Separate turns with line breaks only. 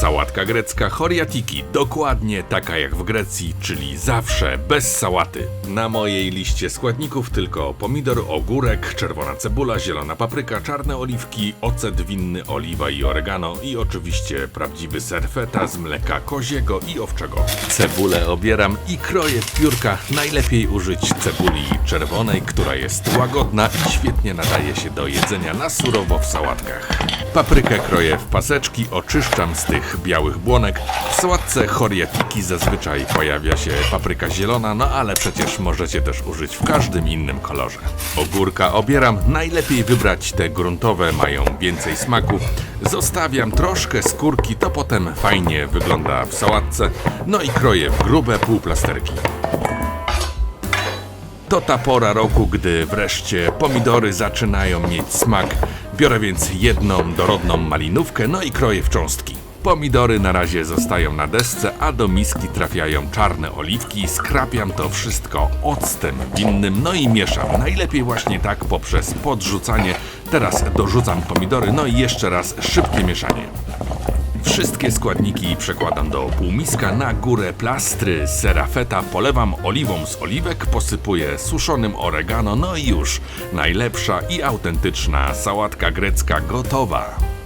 Sałatka grecka choriatiki, dokładnie taka jak w Grecji, czyli zawsze bez sałaty. Na mojej liście składników tylko pomidor, ogórek, czerwona cebula, zielona papryka, czarne oliwki, ocet winny, oliwa i oregano i oczywiście prawdziwy ser feta z mleka koziego i owczego. Cebulę obieram i kroję w piórka. Najlepiej użyć cebuli czerwonej, która jest łagodna i świetnie nadaje się do jedzenia na surowo w sałatkach. Paprykę kroję w paseczki, oczyszczam z tych białych błonek. W sałatce choriatiki zazwyczaj pojawia się papryka zielona, no ale przecież możecie też użyć w każdym innym kolorze. Ogórka obieram, najlepiej wybrać te gruntowe, mają więcej smaku. Zostawiam troszkę skórki, to potem fajnie wygląda w sałatce. No i kroję w grube półplasterki. To ta pora roku, gdy wreszcie pomidory zaczynają mieć smak. Biorę więc jedną dorodną malinówkę, no i kroję w cząstki. Pomidory na razie zostają na desce, a do miski trafiają czarne oliwki. Skrapiam to wszystko octem winnym, no i mieszam. Najlepiej właśnie tak poprzez podrzucanie. Teraz dorzucam pomidory, no i jeszcze raz szybkie mieszanie. Wszystkie składniki przekładam do półmiska, na górę plastry z sera feta polewam oliwą z oliwek, posypuję suszonym oregano, no i już najlepsza i autentyczna sałatka grecka gotowa.